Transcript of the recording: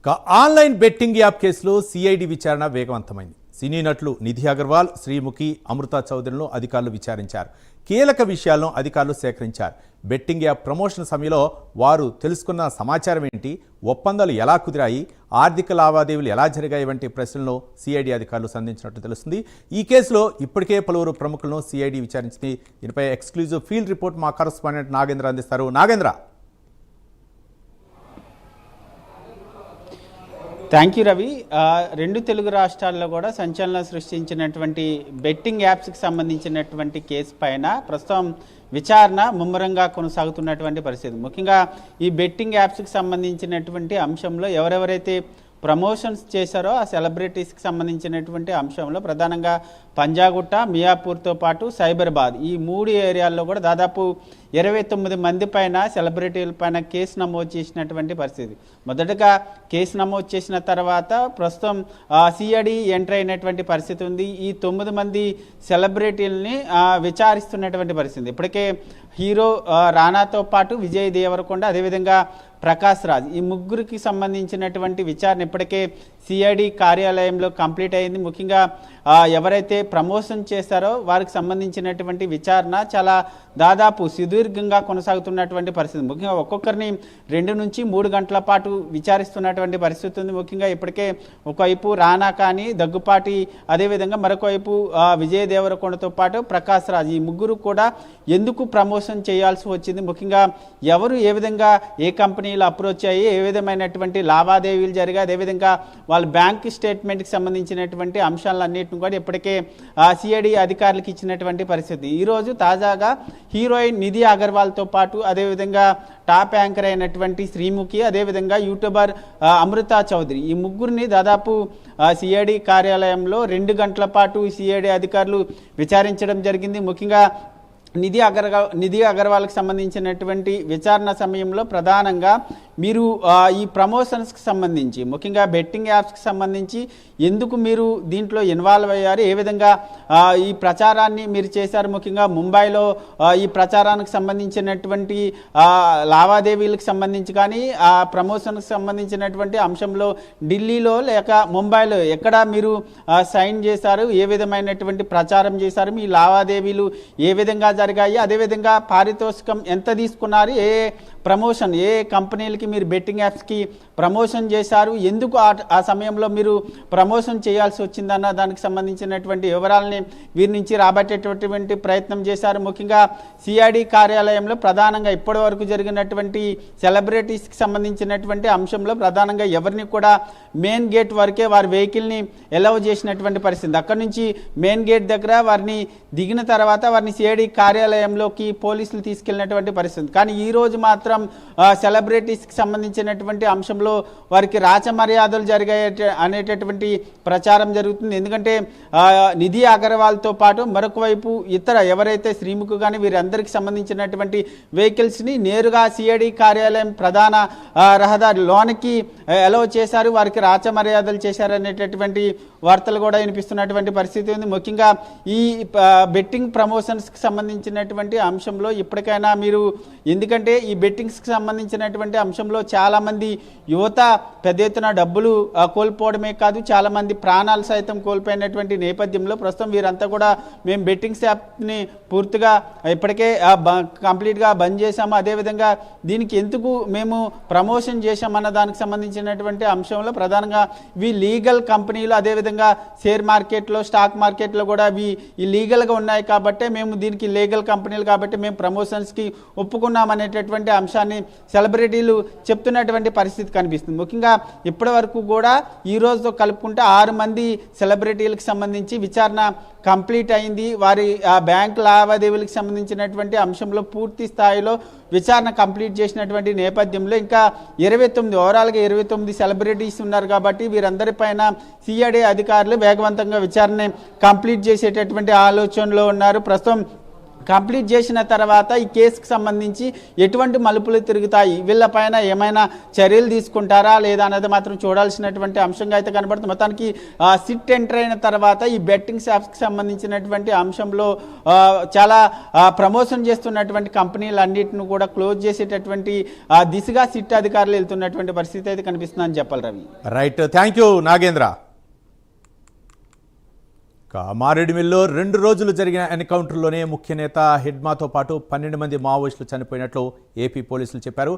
ఇక online betting app కేసులో CID విచారణ వేగవంతమైంది. సినీ నటులు నిధి అగర్వాల్ శ్రీముఖి అమృతా చౌదరిను అధికారులు విచారించారు. కీలక విషయాలను అధికారులు సేకరించారు. బెట్టింగ్ యాప్ ప్రమోషన్ సమయంలో వారు తెలుసుకున్న సమాచారం ఏంటి ఒప్పందాలు ఎలా కుదిరాయి ఆర్థిక లావాదేవీలు ఎలా జరిగాయి వంటి ప్రశ్నలను సిఐడి అధికారులు సంధించినట్టు తెలుస్తుంది. ఈ కేసులో ఇప్పటికే పలువురు ప్రముఖులను సిఐడి విచారించింది. దీనిపై ఎక్స్క్లూజివ్ ఫీల్డ్ రిపోర్ట్ మా కరస్పాండెంట్ నాగేంద్ర అందిస్తారు. నాగేంద్ర! థ్యాంక్ యూ రవి రెండు తెలుగు రాష్ట్రాల్లో కూడా సంచలనం సృష్టించినటువంటి బెట్టింగ్ యాప్స్కి సంబంధించినటువంటి కేసు పైన ప్రస్తుతం విచారణ ముమ్మరంగా కొనసాగుతున్నటువంటి పరిస్థితి. ముఖ్యంగా ఈ బెట్టింగ్ యాప్స్కి సంబంధించినటువంటి అంశంలో ఎవరెవరైతే ప్రమోషన్స్ చేశారో ఆ సెలబ్రిటీస్కి సంబంధించినటువంటి అంశంలో ప్రధానంగా పంజాగుట్ట మియాపూర్తో పాటు సైబరాబాద్. ఈ మూడు ఏరియాల్లో కూడా దాదాపు ఇరవై తొమ్మిది మంది పైన సెలబ్రిటీల పైన కేసు నమోదు చేసినటువంటి పరిస్థితి. మొదటగా కేసు నమోదు చేసిన తర్వాత ప్రస్తుతం సిఐడి ఎంటర్ అయినటువంటి పరిస్థితి ఉంది. ఈ తొమ్మిది మంది సెలబ్రిటీలని విచారిస్తున్నటువంటి పరిస్థితి ఇప్పటికే హీరో రానాతో పాటు విజయ్ దేవరకొండ అదేవిధంగా ప్రకాష్ రాజ్. ఈ ముగ్గురికి సంబంధించినటువంటి విచారణ ఇప్పటికే సిఐడి కార్యాలయంలో కంప్లీట్ అయింది. ముఖ్యంగా ఎవరైతే ప్రమోషన్ చేశారో వారికి సంబంధించినటువంటి విచారణ చాలా దాదాపు సుదీర్ఘంగా కొనసాగుతున్నటువంటి పరిస్థితి. ముఖ్యంగా ఒక్కొక్కరిని రెండు నుంచి మూడు గంటల పాటు విచారిస్తున్నటువంటి పరిస్థితి ఉంది. ముఖ్యంగా ఇప్పటికే ఒకవైపు రానా కానీ దగ్గుపాటి అదేవిధంగా మరొకవైపు విజయ్ దేవరకొండతో పాటు ప్రకాష్ రాజ్. ఈ ముగ్గురు కూడా ఎందుకు ప్రమోషన్ చేయాల్సి వచ్చింది? ముఖ్యంగా ఎవరు ఏ విధంగా ఏ కంపెనీ కంపెనీలు అప్రోచ్ అయ్యి ఏ విధమైనటువంటి లావాదేవీలు జరిగాయి అదేవిధంగా వాళ్ళ బ్యాంక్ స్టేట్మెంట్కి సంబంధించినటువంటి అంశాలన్నింటిని కూడా ఇప్పటికే సిఐడి అధికారులకు ఇచ్చినటువంటి పరిస్థితి. ఈరోజు తాజాగా హీరోయిన్ నిధి అగర్వాల్తో పాటు అదేవిధంగా టాప్ యాంకర్ అయినటువంటి శ్రీముఖి అదేవిధంగా యూట్యూబర్ అమృత చౌదరి. ఈ ముగ్గురిని దాదాపు సిఐడి కార్యాలయంలో రెండు గంటల పాటు సిఐడి అధికారులు విచారించడం జరిగింది. ముఖ్యంగా నిధి అగర్వా నిధి అగర్వాల్కి సంబంధించినటువంటి విచారణ సమయంలో ప్రధానంగా మీరు ఈ ప్రమోషన్స్కి సంబంధించి ముఖ్యంగా బెట్టింగ్ యాప్స్కి సంబంధించి ఎందుకు మీరు దీంట్లో ఇన్వాల్వ్ అయ్యారు? ఏ విధంగా ఈ ప్రచారాన్ని మీరు చేశారు? ముఖ్యంగా ముంబైలో ఈ ప్రచారానికి సంబంధించినటువంటి లావాదేవీలకు సంబంధించి కానీ ఆ ప్రమోషన్కి సంబంధించినటువంటి అంశంలో ఢిల్లీలో లేక ముంబైలో ఎక్కడ మీరు సైన్ చేశారు? ఏ విధమైనటువంటి ప్రచారం చేశారు? మీ లావాదేవీలు ఏ విధంగా జరిగాయి? అదేవిధంగా పారితోషికం ఎంత తీసుకున్నారు? ఏ ప్రమోషన్ ఏ కంపెనీలకి మీరు బెట్టింగ్ యాప్స్కి ప్రమోషన్ చేశారు. ఎందుకు ఆ ఆ సమయంలో మీరు ప్రమోషన్ చేయాల్సి వచ్చిందన్న దానికి సంబంధించినటువంటి వివరాలని వీరి నుంచి రాబట్టేటటువంటి ప్రయత్నం చేశారు. ముఖ్యంగా సిఐడి కార్యాలయంలో ప్రధానంగా ఇప్పటి వరకు జరిగినటువంటి సెలబ్రిటీస్కి సంబంధించినటువంటి అంశంలో ప్రధానంగా ఎవరిని కూడా మెయిన్ గేట్ వరకే వారి వెహికల్ని ఎలవ్ చేసినటువంటి పరిస్థితి అక్కడి నుంచి మెయిన్ గేట్ దగ్గర వారిని దిగిన తర్వాత వారిని సిఐడి కార్యాలయంలోకి పోలీసులు తీసుకెళ్ళినటువంటి పరిస్థితి కానీ ఈ రోజు మాత్రం సెలబ్రిటీస్కి సంబంధించినటువంటి అంశంలో వారికి రాచ మర్యాదలు అనేటటువంటి ప్రచారం జరుగుతుంది. ఎందుకంటే నిధి అగర్వాల్తో పాటు మరొక వైపు ఇతర ఎవరైతే శ్రీముఖు కానీ వీరందరికీ సంబంధించినటువంటి వెహికల్స్ని నేరుగా సిఐడి కార్యాలయం ప్రధాన రహదారి లోనికి అలౌ చేశారు. వారికి రాచ మర్యాదలు చేశారు అనేటటువంటి వార్తలు కూడా వినిపిస్తున్నటువంటి పరిస్థితి ఉంది. ముఖ్యంగా ఈ బెట్టింగ్ ప్రమోషన్స్కి సంబంధించినటువంటి అంశంలో ఇప్పటికైనా మీరు ఎందుకంటే ఈ బెట్టింగ్స్కి సంబంధించినటువంటి అంశంలో చాలామంది యువత పెద్ద ఎత్తున డబ్బులు కోల్పోవడమే కాదు చాలామంది ప్రాణాలు సైతం కోల్పోయినటువంటి నేపథ్యంలో ప్రస్తుతం వీరంతా కూడా మేము బెట్టింగ్స్ యాప్ని పూర్తిగా ఇప్పటికే బ- కంప్లీట్గా బంద్ చేశాము. అదేవిధంగా దీనికి ఎందుకు మేము ప్రమోషన్ చేశామన్న దానికి సంబంధించినటువంటి అంశంలో ప్రధానంగా ఇవి లీగల్ కంపెనీలు అదేవిధంగా షేర్ మార్కెట్లో స్టాక్ మార్కెట్లో కూడా అవి ఈ లీగల్గా ఉన్నాయి కాబట్టి మేము దీనికి లీగల్ కంపెనీలు కాబట్టి మేము ప్రమోషన్స్కి ఒప్పుకున్నాం అనేటటువంటి అంశాన్ని సెలబ్రిటీలు చెప్తున్నటువంటి పరిస్థితి కనిపిస్తుంది. ముఖ్యంగా ఇప్పటి వరకు కూడా ఈ రోజుతో కలుపుకుంటే ఆరు మంది సెలబ్రిటీలకు సంబంధించి విచారణ కంప్లీట్ అయింది. వారి ఆ బ్యాంక్ లావాదేవీలకు సంబంధించినటువంటి అంశంలో పూర్తి స్థాయిలో విచారణ కంప్లీట్ చేసినటువంటి నేపథ్యంలో ఇంకా ఇరవై తొమ్మిది ఓవరాల్గా ఇరవై తొమ్మిది సెలబ్రిటీస్ ఉన్నారు కాబట్టి వీరందరిపైన సిఐడి అధికారులు వేగవంతంగా విచారణ కంప్లీట్ చేసేటటువంటి ఆలోచనలో ఉన్నారు. ప్రస్తుతం కంప్లీట్ చేసిన తర్వాత ఈ కేసుకు సంబంధించి ఎటువంటి మలుపులు తిరుగుతాయి? వీళ్ళపైన ఏమైనా చర్యలు తీసుకుంటారా? లేదా అనేది మాత్రం చూడాల్సినటువంటి అంశంగా అయితే కనబడుతుంది. మొత్తానికి సిట్ ఎంటర్ అయిన తర్వాత ఈ బెట్టింగ్ షాప్స్కి సంబంధించినటువంటి అంశంలో చాలా ప్రమోషన్ చేస్తున్నటువంటి కంపెనీలన్నింటిని కూడా క్లోజ్ చేసేటటువంటి దిశగా సిట్ అధికారులు వెళ్తున్నటువంటి పరిస్థితి అయితే కనిపిస్తుందని చెప్పాలి Ravi. Right thank you Nagendra. మారేడుమిల్లో రెండు రోజులు జరిగిన ఎన్కౌంటర్లోనే ముఖ్య నేత హిడ్మాతో పాటు పన్నెండు మంది మావోయిస్టులు చనిపోయినట్లు ఏపీ పోలీసులు చెప్పారు.